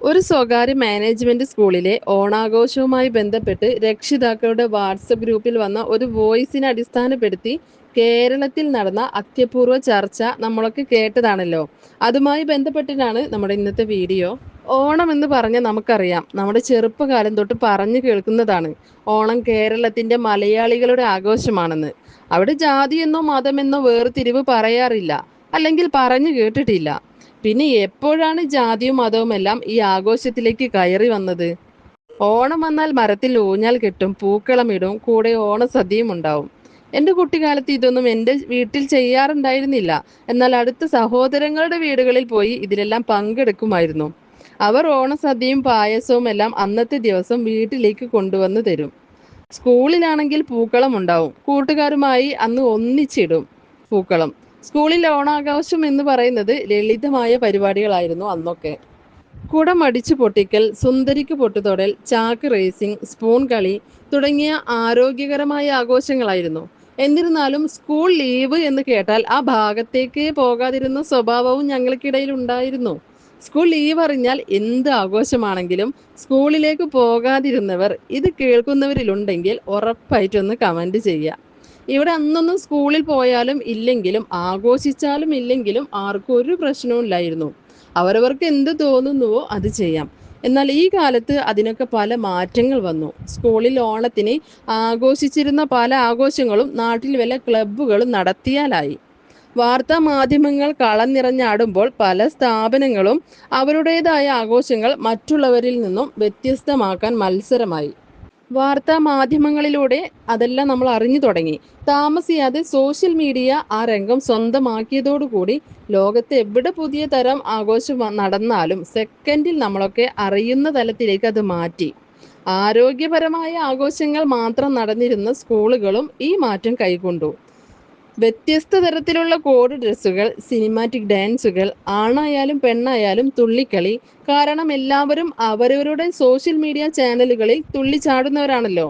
ഒരു സ്വകാര്യ മാനേജ്മെന്റ് സ്കൂളിലെ ഓണാഘോഷവുമായി ബന്ധപ്പെട്ട് രക്ഷിതാക്കളുടെ വാട്സപ്പ് ഗ്രൂപ്പിൽ വന്ന ഒരു വോയിസിനെ അടിസ്ഥാനപ്പെടുത്തി കേരളത്തിൽ നടന്ന അത്യപൂർവ ചർച്ച നമ്മളൊക്കെ കേട്ടതാണല്ലോ. അതുമായി ബന്ധപ്പെട്ടിട്ടാണ് നമ്മുടെ ഇന്നത്തെ വീഡിയോ. ഓണം എന്ന് പറഞ്ഞാൽ നമുക്കറിയാം. നമ്മുടെ ചെറുപ്പകാലം തൊട്ട് പറഞ്ഞു കേൾക്കുന്നതാണ്. ഓണം കേരളത്തിന്റെ മലയാളികളുടെ ആഘോഷമാണെന്ന്. അവിടെ ജാതിയെന്നോ മതമെന്നോ വേർതിരിവ് പറയാറില്ല. അല്ലെങ്കിൽ പറഞ്ഞു കേട്ടിട്ടില്ല. പിന്നെ എപ്പോഴാണ് ജാതിയും മതവും എല്ലാം ഈ ആഘോഷത്തിലേക്ക് കയറി വന്നത്? ഓണം വന്നാൽ മരത്തിൽ ഊഞ്ഞാൽ കെട്ടും പൂക്കളമിടും കൂടെ ഓണസദ്യയും ഉണ്ടാവും. എന്റെ കുട്ടിക്കാലത്ത് ഇതൊന്നും എന്റെ വീട്ടിൽ ചെയ്യാറുണ്ടായിരുന്നില്ല. എന്നാൽ അടുത്ത സഹോദരങ്ങളുടെ വീടുകളിൽ പോയി ഇതിലെല്ലാം പങ്കെടുക്കുമായിരുന്നു. അവർ ഓണസദ്യയും പായസവും എല്ലാം അന്നത്തെ ദിവസം വീട്ടിലേക്ക് കൊണ്ടുവന്ന് തരും. സ്കൂളിലാണെങ്കിൽ പൂക്കളം ഉണ്ടാവും. കൂട്ടുകാരുമായി അന്ന് ഒന്നിച്ചിടും പൂക്കളം. സ്കൂളിൽ ഓണാഘോഷം എന്ന് പറയുന്നത് ലളിതമായ പരിപാടികളായിരുന്നു അന്നൊക്കെ. കുടം അടിച്ചു പൊട്ടിക്കൽ സുന്ദരിക്ക് പൊട്ടുതൊടൽ ചാക്ക് റേസിംഗ് സ്പൂൺ കളി തുടങ്ങിയ ആരോഗ്യകരമായ ആഘോഷങ്ങളായിരുന്നു. എന്നിരുന്നാലും സ്കൂൾ ലീവ് എന്ന് കേട്ടാൽ ആ ഭാഗത്തേക്ക് പോകാതിരുന്ന സ്വഭാവവും ഞങ്ങൾക്കിടയിൽ ഉണ്ടായിരുന്നു. സ്കൂൾ ലീവ് അറിഞ്ഞാൽ എന്ത് ആഘോഷമാണെങ്കിലും സ്കൂളിലേക്ക് പോകാതിരുന്നവർ ഇത് കേൾക്കുന്നവരിലുണ്ടെങ്കിൽ ഉറപ്പായിട്ടൊന്ന് കമന്റ് ചെയ്യുക. ഇവിടെ അന്നൊന്നും സ്കൂളിൽ പോയാലും ഇല്ലെങ്കിലും ആഘോഷിച്ചാലും ഇല്ലെങ്കിലും ആർക്കും ഒരു പ്രശ്നവും ഇല്ലായിരുന്നു. അവരവർക്ക് എന്ത് തോന്നുന്നുവോ അത് ചെയ്യാം. എന്നാൽ ഈ കാലത്ത് അതിനൊക്കെ പല മാറ്റങ്ങൾ വന്നു. സ്കൂളിൽ ഓണത്തിന് ആഘോഷിച്ചിരുന്ന പല ആഘോഷങ്ങളും നാട്ടിൽ വല്ല ക്ലബ്ബുകളും നടത്തിയാലായി. വാർത്താ മാധ്യമങ്ങൾ കളം നിറഞ്ഞാടുമ്പോൾ പല സ്ഥാപനങ്ങളും അവരുടേതായ ആഘോഷങ്ങൾ മറ്റുള്ളവരിൽ നിന്നും വ്യത്യസ്തമാക്കാൻ മത്സരമായി. വാർത്താ മാധ്യമങ്ങളിലൂടെ അതെല്ലാം നമ്മൾ അറിഞ്ഞു തുടങ്ങി. താമസിയാതെ സോഷ്യൽ മീഡിയ ആ രംഗം സ്വന്തമാക്കിയതോടുകൂടി ലോകത്ത് എവിടെ പുതിയ തരം ആഘോഷം നടന്നാലും സെക്കൻഡിൽ നമ്മളൊക്കെ അറിയുന്ന തലത്തിലേക്ക് അത് മാറ്റി. ആരോഗ്യപരമായ ആഘോഷങ്ങൾ മാത്രം നടന്നിരുന്ന സ്കൂളുകളും ഈ മാറ്റം കൈക്കൊണ്ടു. വ്യത്യസ്ത തരത്തിലുള്ള കോഡ് ഡ്രസ്സുകൾ സിനിമാറ്റിക് ഡാൻസുകൾ ആണായാലും പെണ്ണായാലും തുള്ളിക്കളി. കാരണം എല്ലാവരും അവരവരുടെ സോഷ്യൽ മീഡിയ ചാനലുകളിൽ തുള്ളിച്ചാടുന്നവരാണല്ലോ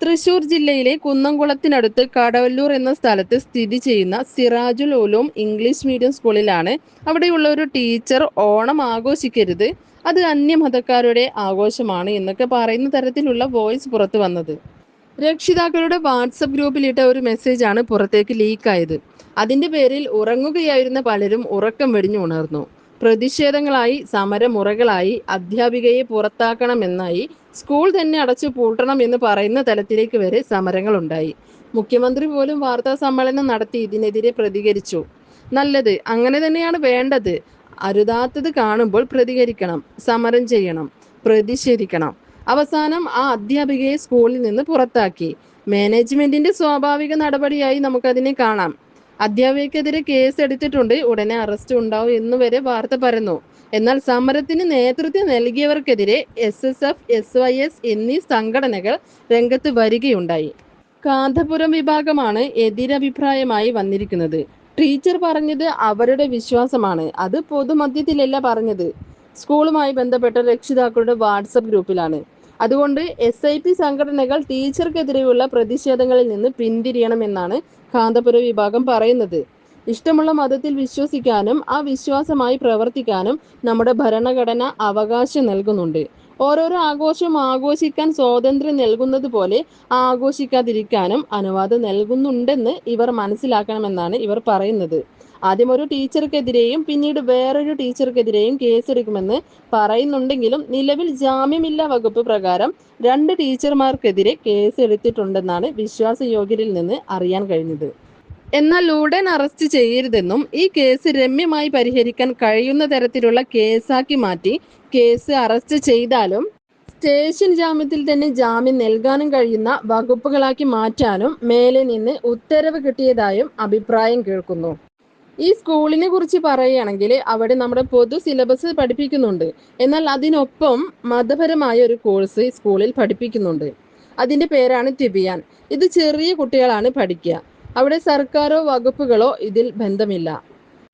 തൃശൂർ ജില്ലയിലെ കുന്നംകുളത്തിനടുത്ത് കടവല്ലൂർ എന്ന സ്ഥലത്ത് സ്ഥിതി ചെയ്യുന്ന സിറാജുൽ ഉലൂം ഇംഗ്ലീഷ് മീഡിയം സ്കൂളിലാണ് അവിടെയുള്ള ഒരു ടീച്ചർ ഓണം ആഘോഷിക്കരുത്. അത് അന്യമതക്കാരുടെ ആഘോഷമാണ് എന്നൊക്കെ പറയുന്ന തരത്തിലുള്ള വോയിസ് പുറത്തു വന്നത്. രക്ഷിതാക്കളുടെ വാട്സപ്പ് ഗ്രൂപ്പിലിട്ട ഒരു മെസ്സേജാണ് പുറത്തേക്ക് ലീക്കായത്. അതിന്റെ പേരിൽ ഉറങ്ങുകയായിരുന്ന പലരും ഉറക്കം വെടിഞ്ഞു ഉണർന്നു. പ്രതിഷേധങ്ങളായി സമരമുറകളായി അധ്യാപികയെ പുറത്താക്കണമെന്നായി സ്കൂൾ തന്നെ അടച്ചു പൂട്ടണം എന്ന് പറയുന്ന തലത്തിലേക്ക് വരെ സമരങ്ങൾ ഉണ്ടായി മുഖ്യമന്ത്രി പോലും വാർത്താ സമ്മേളനം നടത്തി ഇതിനെതിരെ പ്രതികരിച്ചു. നല്ലത് അങ്ങനെ തന്നെയാണ് വേണ്ടത്. അരുതാത്തത് കാണുമ്പോൾ പ്രതികരിക്കണം സമരം ചെയ്യണം പ്രതിഷേധിക്കണം. അവസാനം ആ അധ്യാപികയെ സ്കൂളിൽ നിന്ന് പുറത്താക്കി. മാനേജ്മെന്റിന്റെ സ്വാഭാവിക നടപടിയായി നമുക്കതിനെ കാണാം. അധ്യാപികക്കെതിരെ കേസ് എടുത്തിട്ടുണ്ട് ഉടനെ അറസ്റ്റ് ഉണ്ടാവും എന്ന് വരെ വാർത്ത പരന്നു. എന്നാൽ സമരത്തിന് നേതൃത്വം നൽകിയവർക്കെതിരെ S S F S Y S എന്നീ സംഘടനകൾ രംഗത്ത് വരികയുണ്ടായി. കാന്തപുരം വിഭാഗമാണ് എതിരഭിപ്രായമായി വന്നിരിക്കുന്നത്. ടീച്ചർ പറഞ്ഞത് അവരുടെ വിശ്വാസമാണ്. അത് പൊതുമധ്യത്തിലല്ല പറഞ്ഞത്. സ്കൂളുമായി ബന്ധപ്പെട്ട രക്ഷിതാക്കളുടെ വാട്സപ്പ് ഗ്രൂപ്പിലാണ്. അതുകൊണ്ട് എസ് ഐ പി സംഘടനകൾ ടീച്ചർക്കെതിരെയുള്ള പ്രതിഷേധങ്ങളിൽ നിന്ന് പിന്തിരിയണമെന്നാണ് കാന്തപുര വിഭാഗം പറയുന്നത്. ഇഷ്ടമുള്ള മതത്തിൽ വിശ്വസിക്കാനും ആ വിശ്വാസമായി പ്രവർത്തിക്കാനും നമ്മുടെ ഭരണഘടന അവകാശം നൽകുന്നുണ്ട്. ഓരോരോ ആഘോഷം ആഘോഷിക്കാൻ സ്വാതന്ത്ര്യം നൽകുന്നത് പോലെ ആഘോഷിക്കാതിരിക്കാനും അനുവാദം നൽകുന്നുണ്ടെന്ന് ഇവർ മനസ്സിലാക്കണമെന്നാണ് ഇവർ പറയുന്നത്. ആദ്യം ഒരു ടീച്ചർക്കെതിരെയും പിന്നീട് വേറൊരു ടീച്ചർക്കെതിരെയും കേസെടുക്കുമെന്ന് പറയുന്നുണ്ടെങ്കിലും നിലവിൽ ജാമ്യമില്ലാ വകുപ്പ് പ്രകാരം രണ്ട് ടീച്ചർമാർക്കെതിരെ കേസെടുത്തിട്ടുണ്ടെന്നാണ് വിശ്വാസയോഗ്യരിൽ നിന്ന് അറിയാൻ കഴിഞ്ഞത്. എന്നാൽ ഉടൻ അറസ്റ്റ് ചെയ്യരുതെന്നും ഈ കേസ് രമ്യമായി പരിഹരിക്കാൻ കഴിയുന്ന തരത്തിലുള്ള കേസാക്കി മാറ്റി കേസ് അറസ്റ്റ് ചെയ്താലും സ്റ്റേഷൻ ജാമ്യത്തിൽ തന്നെ ജാമ്യം നൽകാനും കഴിയുന്ന വകുപ്പുകളാക്കി മാറ്റാനും മേലെ നിന്ന് ഉത്തരവ് കിട്ടിയതായും അഭിപ്രായം കേൾക്കുന്നു. ഈ സ്കൂളിനെ കുറിച്ച് പറയുകയാണെങ്കിൽ അവിടെ നമ്മുടെ പൊതു സിലബസ് പഠിപ്പിക്കുന്നുണ്ട്. എന്നാൽ അതിനൊപ്പം മതപരമായ ഒരു കോഴ്സ് സ്കൂളിൽ പഠിപ്പിക്കുന്നുണ്ട്. അതിന്റെ പേരാണ് ടിബിയാൻ ഇത് ചെറിയ കുട്ടികളാണ് പഠിക്കുക. അവിടെ സർക്കാരോ വകുപ്പുകളോ ഇതിൽ ബന്ധമില്ല.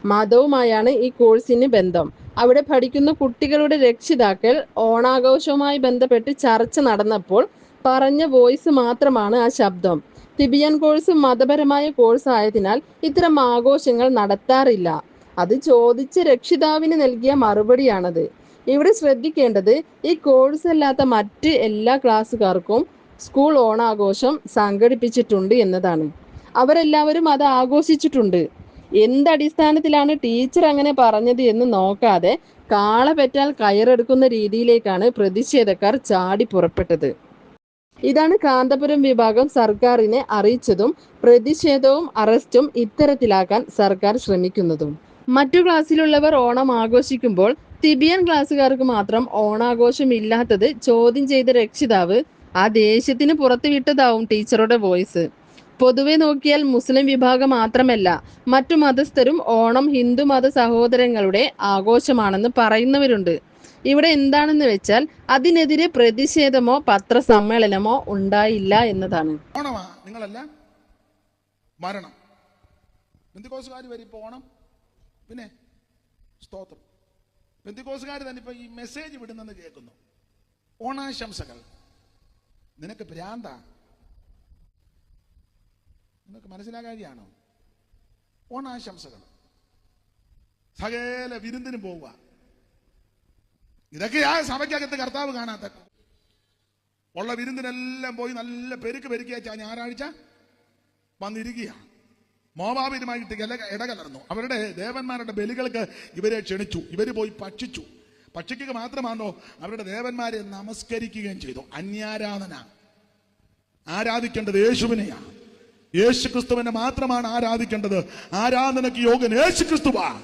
മതവുമായാണ് ഈ കോഴ്സിന് ബന്ധം. അവിടെ പഠിക്കുന്ന കുട്ടികളുടെ രക്ഷിതാക്കൾ ഓണാഘോഷവുമായി ബന്ധപ്പെട്ട് ചർച്ച നടന്നപ്പോൾ പറഞ്ഞ വോയിസ് മാത്രമാണ് ആ ശബ്ദം. തിബിയൻ കോഴ്സ് മതപരമായ കോഴ്സ് ആയതിനാൽ ഇത്തരം ആഘോഷങ്ങൾ നടത്താറില്ല. അത് ചോദിച്ച രക്ഷിതാവിന് നൽകിയ മറുപടിയാണത്. ഇവിടെ ശ്രദ്ധിക്കേണ്ടത് ഈ കോഴ്സ് അല്ലാത്ത മറ്റ് എല്ലാ ക്ലാസ്സുകാർക്കും സ്കൂൾ ഓണാഘോഷം സംഘടിപ്പിച്ചിട്ടുണ്ട് എന്നതാണ്. അവരെല്ലാവരും അത് ആഘോഷിച്ചിട്ടുണ്ട്. എന്തടിസ്ഥാനത്തിലാണ് ടീച്ചർ അങ്ങനെ പറഞ്ഞത് എന്ന് നോക്കാതെ കാള പെറ്റാൽ കയറെടുക്കുന്ന രീതിയിലേക്കാണ് പ്രതിഷേധക്കാർ ചാടി പുറപ്പെട്ടത്. ഇതാണ് കാന്തപുരം വിഭാഗം സർക്കാരിനെ അറിയിച്ചതും പ്രതിഷേധവും അറസ്റ്റും ഇത്തരത്തിലാക്കാൻ സർക്കാർ ശ്രമിക്കുന്നതും. മറ്റു ക്ലാസ്സിലുള്ളവർ ഓണം ആഘോഷിക്കുമ്പോൾ തിബിയൻ ക്ലാസ്സുകാർക്ക് മാത്രം ഓണാഘോഷം ഇല്ലാത്തത് ചോദ്യം ചെയ്ത രക്ഷിതാവ് ആ ദേഷ്യത്തിന് പുറത്തു വിട്ടതാവും ടീച്ചറുടെ വോയിസ്. പൊതുവെ നോക്കിയാൽ മുസ്ലിം വിഭാഗം മാത്രമല്ല മറ്റു മതസ്ഥരും ഓണം ഹിന്ദു മത സഹോദരങ്ങളുടെ ആഘോഷമാണെന്ന് പറയുന്നവരുണ്ട്. ഇവിടെ എന്താണെന്ന് വെച്ചാൽ അതിനെതിരെ പ്രതിഷേധമോ പത്രസമ്മേളനമോ ഉണ്ടായില്ല എന്നതാണ്. ഓണമാ? നിങ്ങളല്ല? മരണം. ബന്ധുക്കോസുകാർ വരും ഇപ്പോൾ ഓണം? പിന്നെ? സ്തോത്രം. ബന്ധുക്കോസുകാർ തന്നെ ഇപ്പൊ ഈ മെസ്സേജ് വിടുന്നെന്ന് കേൾക്കുന്നു. ഓണാശംസകൾ. നിനക്ക് ഭ്രാന്ത? നിനക്ക് മനസ്സിലാകാതെയാണോ ഓണാശംസകൾ. സകല വിരുന്നിന് പോവുക. ഇതൊക്കെയാ സഭയ്ക്കകത്ത് കർത്താവ് കാണാത്ത ഉള്ള വിരുന്നിനെല്ലാം പോയി നല്ല പെരുക്ക് പെരുക്കിയ ഞായറാഴ്ച വന്നിരിക്കുകയാണ് മോബാബിരുമായിട്ട് ഇടകലർന്നു അവരുടെ ദേവന്മാരുടെ ബലികൾക്ക് ഇവരെ ക്ഷണിച്ചു. ഇവർ പോയി ഭക്ഷിച്ചു. ഭക്ഷിക്കുക മാത്രമാണോ അവരുടെ ദേവന്മാരെ നമസ്കരിക്കുകയും ചെയ്തു. അന്യാരാധന. ആരാധിക്കേണ്ടത് യേശുവിനെയാണ്. യേശു ക്രിസ്തുവിനെ മാത്രമാണ് ആരാധിക്കേണ്ടത്. ആരാധനയ്ക്ക് യോഗൻ യേശു ക്രിസ്തുവാ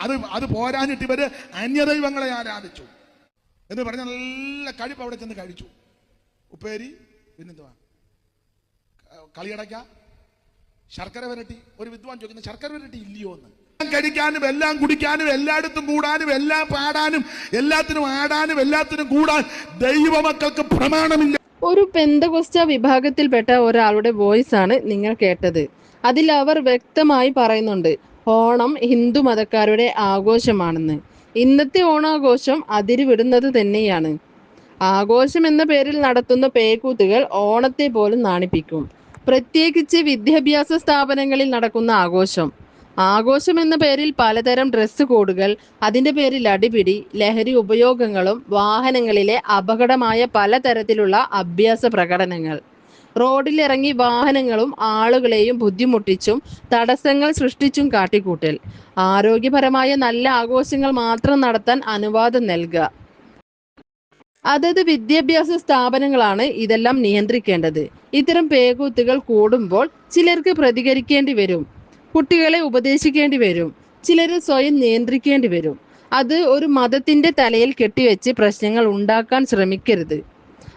അത് അത് പോരാഞ്ഞിട്ട് ഇവർ അന്യദൈവങ്ങളെ ആരാധിച്ചു. എന്ന് പറഞ്ഞ നല്ല കഴിപ്പ് അവിടെ ചെന്ന് കഴിച്ചു. ഉപ്പേരി പിന്നെന്തുവാ? കളിയടയ്ക്ക ശർക്കര വരട്ടി. ഒരു വിദ്വാൻ ചോദിക്കുന്നത് ശർക്കര വരട്ടി ഇല്ലയോ എന്ന്? കഴിക്കാനും എല്ലാം കുടിക്കാനും എല്ലായിടത്തും കൂടാനും എല്ലാം പാടാനും എല്ലാത്തിനും ആടാനും എല്ലാത്തിനും കൂടാൻ ദൈവമക്കൾക്ക് പ്രമാണമില്ല. ഒരു പെന്തകൊസ്റ്റ വിഭാഗത്തിൽപ്പെട്ട ഒരാളുടെ വോയിസ് ആണ് നിങ്ങൾ കേട്ടത്. അതിൽ അവർ വ്യക്തമായി പറയുന്നുണ്ട് ഓണം ഹിന്ദു മതക്കാരുടെ ആഘോഷമാണെന്ന്. ഇന്നത്തെ ഓണാഘോഷം അതിരുവിടുന്നത് തന്നെയാണ്. ആഘോഷം എന്ന പേരിൽ നടത്തുന്ന പേക്കൂത്തുകൾ ഓണത്തെ പോലും നാണിപ്പിക്കും. പ്രത്യേകിച്ച് വിദ്യാഭ്യാസ സ്ഥാപനങ്ങളിൽ നടക്കുന്ന ആഘോഷം. ആഘോഷം എന്ന പേരിൽ പലതരം ഡ്രസ് കോഡുകൾ അതിന്റെ പേരിൽ അടിപിടി ലഹരി ഉപയോഗങ്ങളും വാഹനങ്ങളിലെ അപകടമായ പലതരത്തിലുള്ള അഭ്യാസ പ്രകടനങ്ങൾ. റോഡിലിറങ്ങി വാഹനങ്ങളും ആളുകളെയും ബുദ്ധിമുട്ടിച്ചും തടസ്സങ്ങൾ സൃഷ്ടിച്ചും കാട്ടിക്കൂട്ടൽ. ആരോഗ്യപരമായ നല്ല ആഘോഷങ്ങൾ മാത്രം നടത്താൻ അനുവാദം നൽകുക. അതത് വിദ്യാഭ്യാസ സ്ഥാപനങ്ങളാണ് ഇതെല്ലാം നിയന്ത്രിക്കേണ്ടത്. ഇത്തരം പേകൂത്തുകൾ കൂടുമ്പോൾ ചിലർക്ക് പ്രതികരിക്കേണ്ടി വരും. കുട്ടികളെ ഉപദേശിക്കേണ്ടി വരും. ചിലര് സ്വയം നിയന്ത്രിക്കേണ്ടി വരും. അത് ഒരു മതത്തിന്റെ തലയിൽ കെട്ടിവെച്ച് പ്രശ്നങ്ങൾ ഉണ്ടാക്കാൻ ശ്രമിക്കരുത്.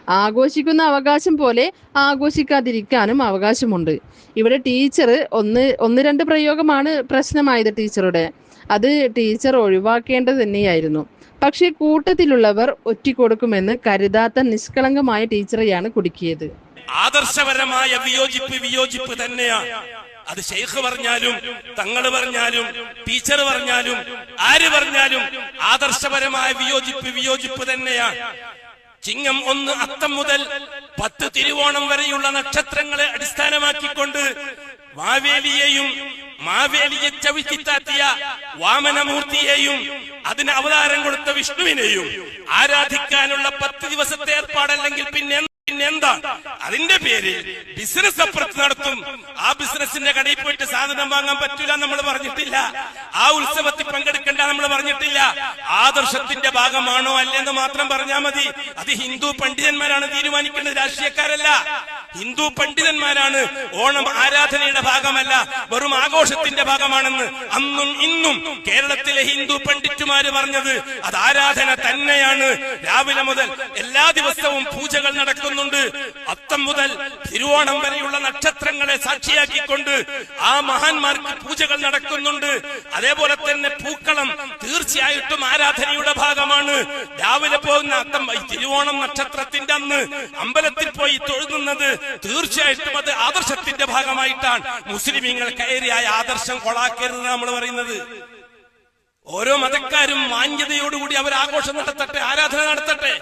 ആഘോഷിക്കുന്ന അവകാശം പോലെ ആഘോഷിക്കാതിരിക്കാനും അവകാശമുണ്ട്. ഇവിടെ ടീച്ചർ ഒന്ന് ഒന്ന് രണ്ട് പ്രയോഗമാണ് പ്രശ്നമായത് ടീച്ചറുടെ. അത് ടീച്ചർ ഒഴിവാക്കേണ്ടത് തന്നെയായിരുന്നു. പക്ഷേ കൂട്ടത്തിലുള്ളവർ ഒറ്റിക്കൊടുക്കുമെന്ന് കരുതാത്ത നിഷ്കളങ്കമായ ടീച്ചറെയാണ് കുടുക്കിയത്. ആദർശപരമായ വിയോജിപ്പ് വിയോജിപ്പ് തന്നെയാണ് അത് ഷെയ്ഖ് പറഞ്ഞാലും തങ്ങൾ പറഞ്ഞാലും ടീച്ചർ പറഞ്ഞാലും ആര് പറഞ്ഞാലും ആദർശപരമായ വിയോജിപ്പ് വിയോജിപ്പ് തന്നെയാണ് ചിങ്ങം ഒന്ന് അത്തം മുതൽ പത്ത് തിരുവോണം വരെയുള്ള നക്ഷത്രങ്ങളെ അടിസ്ഥാനമാക്കിക്കൊണ്ട് മാവേലിയെയും മാവേലിയെ ചവിട്ടിത്താത്തിയ വാമനമൂർത്തിയെയും അതിന് അവതാരം കൊടുത്ത വിഷ്ണുവിനെയും ആരാധിക്കാനുള്ള പത്ത് ദിവസത്തെ ഏർപ്പാടല്ലെങ്കിൽ പിന്നെ പിന്നെന്താ? അതിന്റെ പേര് ബിസിനസ് അപ്പുറത്ത് നടത്തും. ആ ബിസിനസിന്റെ കടയിൽ പോയിട്ട് സാധനം വാങ്ങാൻ പറ്റൂല നമ്മൾ പറഞ്ഞിട്ടില്ല. ആ ഉത്സവത്തിൽ പങ്കെടുക്കണ്ട നമ്മൾ പറഞ്ഞിട്ടില്ല. ആദർശത്തിന്റെ ഭാഗമാണോ അല്ലെന്ന് മാത്രം പറഞ്ഞാൽ മതി. അത് ഹിന്ദു പണ്ഡിതന്മാരാണ് തീരുമാനിക്കേണ്ടത് രാഷ്ട്രീയക്കാരല്ല. ഹിന്ദു പണ്ഡിതന്മാരാണ്. ഓണം ആരാധനയുടെ ഭാഗമല്ല വെറും ആഘോഷത്തിന്റെ ഭാഗമാണെന്ന് അന്നും ഇന്നും കേരളത്തിലെ ഹിന്ദു പണ്ഡിറ്റുമാര് പറഞ്ഞത്. അത് ആരാധന തന്നെയാണ്. രാവിലെ മുതൽ എല്ലാ ദിവസവും പൂജകൾ നടക്കുന്നുണ്ട്. അത്തം മുതൽ തിരുവോണം വരെയുള്ള നക്ഷത്രങ്ങളെ സാക്ഷിയാക്കിക്കൊണ്ട് ആ മഹാന്മാർക്ക് പൂജകൾ നടക്കുന്നുണ്ട്. അതേപോലെ തന്നെ പൂക്കളം തീർച്ചയായിട്ടും ആരാധനയുടെ ഭാഗമാണ്. രാവിലെ പോകുന്ന അത്തം തിരുവോണം നക്ഷത്രത്തിന്റെ അന്ന് അമ്പലത്തിൽ പോയി തൊഴുതുന്നത് തീർച്ചയായിട്ടും അത് ആദർശത്തിന്റെ ഭാഗമായിട്ടാണ്. മുസ്ലിമീങ്ങൾ കയറിയായ ആദർശം കൊളാക്കരുത് നമ്മൾ പറയുന്നത്. ഓരോ മതക്കാരും മാന്യതയോടുകൂടി അവർ ആഘോഷം നടത്തട്ടെ ആരാധന നടത്തട്ടെ.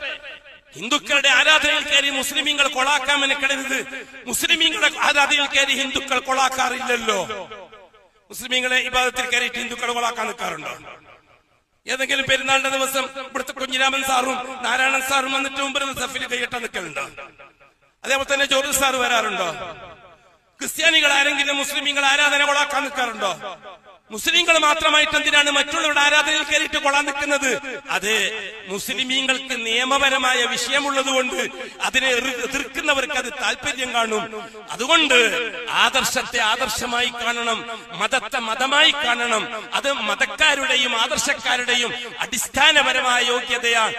ഹിന്ദുക്കളുടെ ആരാധനയിൽ കയറി മുസ്ലിമീങ്ങൾ കൊളാക്കാൻ മെനക്കെടരുത്. മുസ്ലിമീങ്ങളുടെ ആരാധനയിൽ കയറി ഹിന്ദുക്കൾ കൊളാക്കാറില്ലല്ലോ. മുസ്ലിമീങ്ങളെ ഇബാദത്തിൽ കയറിയിട്ട് ഹിന്ദുക്കൾ കൊളാക്കാൻ നിൽക്കാറുണ്ടോ? ഏതെങ്കിലും പെരുന്നാളിന്റെ ദിവസം ഇവിടുത്തെ കുഞ്ഞിരാമൻ സാറും നാരായണൻ സാറും വന്നിട്ട് മുമ്പ് സഫിൽ കൈയിട്ട നിൽക്കലുണ്ടോ? അതേപോലെ തന്നെ ജോർജ് സാർ വരാറുണ്ടോ? ക്രിസ്ത്യാനികൾ ആരെങ്കിലും മുസ്ലിമീങ്ങൾ ആരാധന കൊളാക്കാൻ നിൽക്കാറുണ്ടോ? മുസ്ലിങ്ങൾ മാത്രമായിട്ട് എന്തിനാണ് മറ്റുള്ളവരുടെ ആരാധനയിൽ കയറിയിട്ട് കൊള്ളാൻ നിൽക്കുന്നത്? അത് മുസ്ലിമീങ്ങൾക്ക് നിയമപരമായ വിഷയമുള്ളത് കൊണ്ട് അതിനെ എതിർ- എതിർക്കുന്നവർക്ക് അത് താല്പര്യം കാണും. അതുകൊണ്ട് ആദർശത്തെ ആദർശമായി കാണണം മതത്തെ മതമായി കാണണം. അത് മതക്കാരുടെയും ആദർശക്കാരുടെയും അടിസ്ഥാനപരമായ യോഗ്യതയാണ്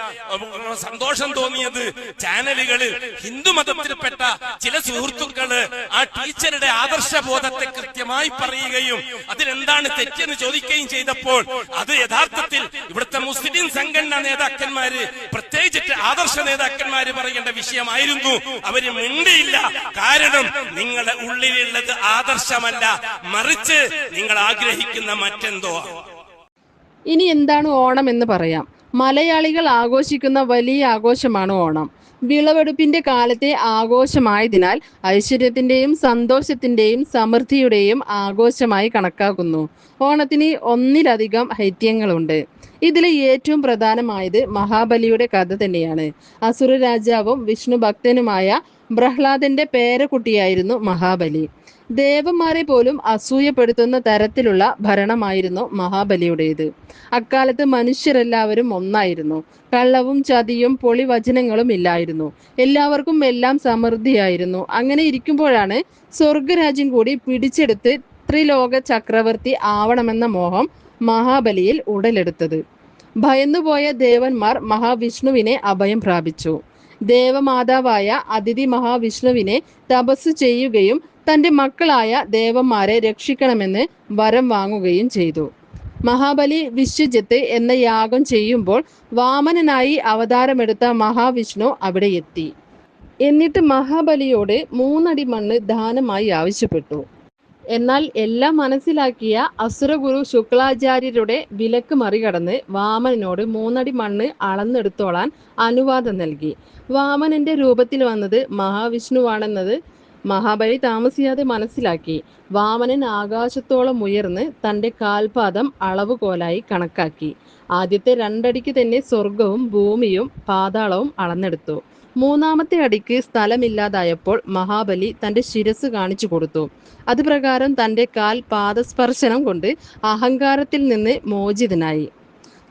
സന്തോഷം തോന്നിയത് ചാനലുകളിൽ ഹിന്ദു മതത്തിൽപ്പെട്ട ചില സുഹൃത്തുക്കൾ ആ ടീച്ചറുടെ ആദർശബോധത്തെ കൃത്യമായി പറയുകയും അതിലെന്താണ് തെറ്റെന്ന് ചോദിക്കുകയും ചെയ്തപ്പോൾ അത് യഥാർത്ഥത്തിൽ ഇവിടുത്തെ മുസ്ലിം സംഘടനാ നേതാക്കന്മാര് പ്രത്യേകിച്ചിട്ട് ആദർശ നേതാക്കന്മാര് പറയേണ്ട വിഷയമായിരുന്നു. അവർ മിണ്ടിയില്ല. കാരണം നിങ്ങളുടെ ഉള്ളിലുള്ളത് ആദർശമല്ല. മറിച്ച് നിങ്ങൾ ആഗ്രഹിക്കുന്ന മറ്റെന്തോ? ഇനി എന്താണ് ഓണം എന്ന് പറയാം. മലയാളികൾ ആഘോഷിക്കുന്ന വലിയ ആഘോഷമാണ് ഓണം. വിളവെടുപ്പിന്റെ കാലത്തെ ആഘോഷമായതിനാൽ ഐശ്വര്യത്തിന്റെയും സന്തോഷത്തിന്റെയും സമൃദ്ധിയുടെയും ആഘോഷമായി കണക്കാക്കുന്നു. ഓണത്തിന് ഒന്നിലധികം ഹൈത്യങ്ങളുണ്ട്. ഇതിൽ ഏറ്റവും പ്രധാനമായത് മഹാബലിയുടെ കഥ തന്നെയാണ്. അസുര രാജാവും വിഷ്ണു ഭക്തനുമായ പ്രഹ്ലാദന്റെ പേരക്കുട്ടിയായിരുന്നു മഹാബലി. ദേവന്മാരെ പോലും അസൂയപ്പെടുത്തുന്ന തരത്തിലുള്ള ഭരണമായിരുന്നു മഹാബലിയുടേത്. അക്കാലത്ത് മനുഷ്യരെല്ലാവരും ഒന്നായിരുന്നു. കള്ളവും ചതിയും പൊളിവചനങ്ങളും ഇല്ലായിരുന്നു. എല്ലാവർക്കും എല്ലാം സമൃദ്ധിയായിരുന്നു. അങ്ങനെ ഇരിക്കുമ്പോഴാണ് സ്വർഗരാജ്യം കൂടി പിടിച്ചെടുത്ത് ത്രിലോക ചക്രവർത്തി ആവണമെന്ന മോഹം മഹാബലിയിൽ ഉടലെടുത്തത്. ഭയന്നുപോയ ദേവന്മാർ മഹാവിഷ്ണുവിനെ അഭയം പ്രാപിച്ചു. ദേവമാതാവായ അതിഥി മഹാവിഷ്ണുവിനെ തപസ് ചെയ്യുകയും തന്റെ മക്കളായ ദേവന്മാരെ രക്ഷിക്കണമെന്ന് വരം വാങ്ങുകയും ചെയ്തു. മഹാബലി വിശ്വജിത്ത് എന്ന യാഗം ചെയ്യുമ്പോൾ വാമനനായി അവതാരമെടുത്ത മഹാവിഷ്ണു അവിടെ എത്തി. എന്നിട്ട് മഹാബലിയോട് മൂന്നടി മണ്ണ് ദാനമായി ആവശ്യപ്പെട്ടു. എന്നാൽ എല്ലാം മനസ്സിലാക്കിയ അസുരഗുരു ശുക്ലാചാര്യരുടെ വിലക്ക് മറികടന്ന് വാമനോട് മൂന്നടി മണ്ണ് അളന്നെടുത്തോളാൻ അനുവാദം നൽകി. വാമനന്റെ രൂപത്തിൽ വന്നത് മഹാവിഷ്ണുവാണെന്നത് മഹാബലി താമസിയാതെ മനസ്സിലാക്കി. വാമനൻ ആകാശത്തോളം ഉയർന്ന് തന്റെ കാൽപാദം അളവുകോലായി കണക്കാക്കി. ആദ്യത്തെ രണ്ടടിക്ക് തന്നെ സ്വർഗവും ഭൂമിയും പാതാളവും അളന്നെടുത്തു. മൂന്നാമത്തെ അടിക്ക് സ്ഥലമില്ലാതായപ്പോൾ മഹാബലി തന്റെ ശിരസ് കാണിച്ചു കൊടുത്തു. അത് പ്രകാരം തന്റെ കാൽ പാദസ്പർശനം കൊണ്ട് അഹങ്കാരത്തിൽ നിന്ന് മോചിതനായി.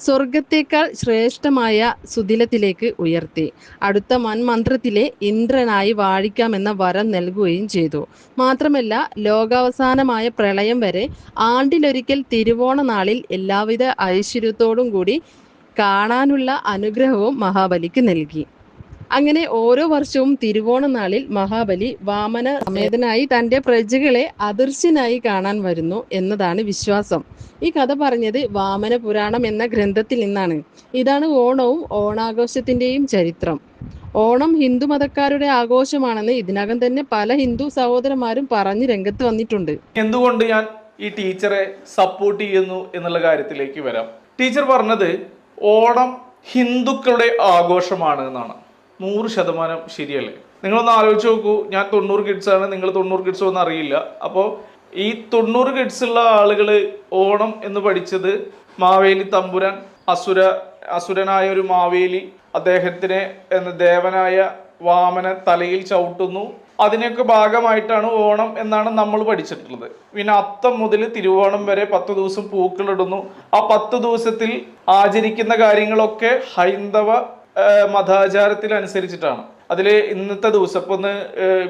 സ്വർഗത്തേക്കാൾ ശ്രേഷ്ഠമായ സുതിലത്തിലേക്ക് ഉയർത്തി. അടുത്ത മന്മന്ത്രത്തിലെ ഇന്ദ്രനായി വാഴിക്കാമെന്ന വരം നൽകുകയും ചെയ്തു. മാത്രമല്ല ലോകാവസാനമായ പ്രളയം വരെ ആണ്ടിലൊരിക്കൽ തിരുവോണ നാളിൽ എല്ലാവിധ ഐശ്വര്യത്തോടും കൂടി കാണാനുള്ള അനുഗ്രഹവും മഹാബലിക്ക് നൽകി. അങ്ങനെ ഓരോ വർഷവും തിരുവോണ നാളിൽ മഹാബലി വാമന സമേതനായി തന്റെ പ്രജകളെ അദൃശ്യനായി കാണാൻ വരുന്നു എന്നതാണ് വിശ്വാസം. ഈ കഥ പറഞ്ഞത് വാമന പുരാണം എന്ന ഗ്രന്ഥത്തിൽ നിന്നാണ്. ഇതാണ് ഓണവും ഓണാഘോഷത്തിന്റെയും ചരിത്രം. ഓണം ഹിന്ദു മതക്കാരുടെ ആഘോഷമാണെന്ന് ഇതിനകം തന്നെ പല ഹിന്ദു സഹോദരന്മാരും പറഞ്ഞു രംഗത്ത് വന്നിട്ടുണ്ട്. എന്തുകൊണ്ട് ഞാൻ ഈ ടീച്ചറെ സപ്പോർട്ട് ചെയ്യുന്നു എന്നുള്ള കാര്യത്തിലേക്ക് വരാം. ടീച്ചർ പറഞ്ഞത് ഓണം ഹിന്ദുക്കളുടെ ആഘോഷമാണ് എന്നാണ്. നൂറ് ശതമാനം ശരിയല്ലേ? നിങ്ങളൊന്ന് ആലോചിച്ച് നോക്കൂ. ഞാൻ തൊണ്ണൂറ് കിഡ്സ് ആണ്. നിങ്ങൾ തൊണ്ണൂറ് കിഡ്സ് ഒന്നും അറിയില്ല. അപ്പോൾ ഈ തൊണ്ണൂറ് കിഡ്സ് ഉള്ള ആളുകൾ ഓണം എന്ന് പഠിച്ചത് മാവേലി തമ്പുരാൻ അസുര അസുരനായ ഒരു മാവേലി അദ്ദേഹത്തിനെ എന്ന ദേവനായ വാമന തലയിൽ ചവിട്ടുന്നു. അതിനൊക്കെ ഭാഗമായിട്ടാണ് ഓണം എന്നാണ് നമ്മൾ പഠിച്ചിട്ടുള്ളത്. പിന്നെ അത്തം മുതൽ തിരുവോണം വരെ പത്ത് ദിവസം പൂക്കളിടുന്നു. ആ പത്ത് ദിവസത്തിൽ ആചരിക്കുന്ന കാര്യങ്ങളൊക്കെ ഹൈന്ദവ അനുസരിച്ചിട്ടാണ് അതിൽ ഇന്നത്തെ ദിവസം ഇപ്പൊ ഒന്ന്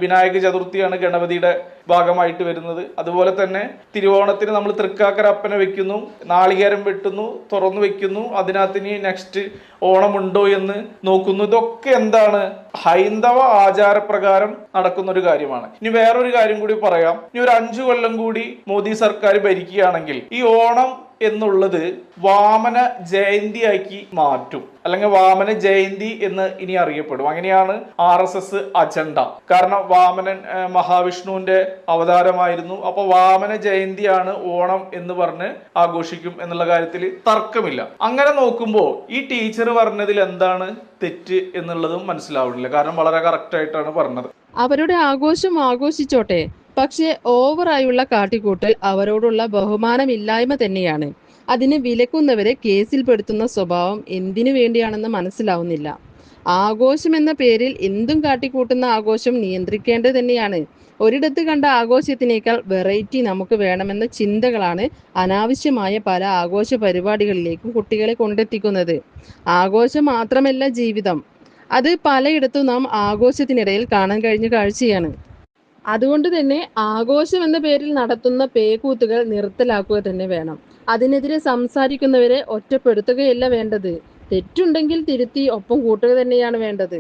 വിനായക ചതുർത്ഥിയാണ് ഗണപതിയുടെ ഭാഗമായിട്ട് വരുന്നത്. അതുപോലെ തന്നെ തിരുവോണത്തിന് നമ്മൾ തൃക്കാക്കര അപ്പനെ വെക്കുന്നു നാളികേരം വെട്ടുന്നു തുറന്നു വെക്കുന്നു അതിനകത്ത് ഇനി നെക്സ്റ്റ് ഓണമുണ്ടോ എന്ന് നോക്കുന്നു. ഇതൊക്കെ എന്താണ്? ഹൈന്ദവ ആചാരപ്രകാരം നടക്കുന്ന ഒരു കാര്യമാണ്. ഇനി വേറൊരു കാര്യം കൂടി പറയാം. ഇനി ഒരു അഞ്ചു കൊല്ലം കൂടി മോദി സർക്കാർ ഭരിക്കുകയാണെങ്കിൽ ഈ ഓണം എന്നുള്ളത് വാമന ജയന്തിയാക്കി മാറ്റും. അല്ലെങ്കിൽ വാമന ജയന്തി എന്ന് ഇനി അറിയപ്പെടും. അങ്ങനെയാണ് ആർ എസ് എസ് അജണ്ട. കാരണം വാമനൻ മഹാവിഷ്ണുവിന്റെ അവതാരമായിരുന്നു. അപ്പൊ വാമന ജയന്തിയാണ് ഓണം എന്ന് പറഞ്ഞ് ആഘോഷിക്കും എന്നുള്ള കാര്യത്തിൽ തർക്കമില്ല. അങ്ങനെ നോക്കുമ്പോൾ ഈ ടീച്ചർ പറഞ്ഞതിൽ എന്താണ് തെറ്റ് എന്നുള്ളതും മനസ്സിലാവുന്നില്ല. കാരണം വളരെ കറക്റ്റ് ആയിട്ടാണ് പറഞ്ഞത്. അവരുടെ ആഘോഷം ആഘോഷിച്ചോട്ടെ. പക്ഷേ ഓവറായുള്ള കാട്ടിക്കൂട്ടൽ അവരോടുള്ള ബഹുമാനമില്ലായ്മ തന്നെയാണ്. അതിന് വിലക്കുന്നവരെ കേസിൽപ്പെടുത്തുന്ന സ്വഭാവം എന്തിനു വേണ്ടിയാണെന്ന് മനസ്സിലാവുന്നില്ല. ആഘോഷം എന്ന പേരിൽ എന്തും കാട്ടിക്കൂട്ടുന്ന ആഘോഷം നിയന്ത്രിക്കേണ്ടത് തന്നെയാണ്. ഒരിടത്ത് കണ്ട ആഘോഷത്തിനേക്കാൾ വെറൈറ്റി നമുക്ക് വേണമെന്ന ചിന്തകളാണ് അനാവശ്യമായ പല ആഘോഷ പരിപാടികളിലേക്കും കുട്ടികളെ കൊണ്ടെത്തിക്കുന്നത്. ആഘോഷം മാത്രമല്ല ജീവിതം. അത് പലയിടത്തും നാം ആഘോഷത്തിനിടയിൽ കാണാൻ കഴിഞ്ഞ കാഴ്ചയാണ്. അതുകൊണ്ട് തന്നെ ആഘോഷം എന്ന പേരിൽ നടത്തുന്ന പേകൂത്തുകൾ നിർത്തലാക്കുക തന്നെ വേണം. അതിനെതിരെ സംസാരിക്കുന്നവരെ ഒറ്റപ്പെടുത്തുകയല്ല വേണ്ടത്. തെറ്റുണ്ടെങ്കിൽ തിരുത്തി ഒപ്പം കൂട്ടുക തന്നെയാണ് വേണ്ടത്.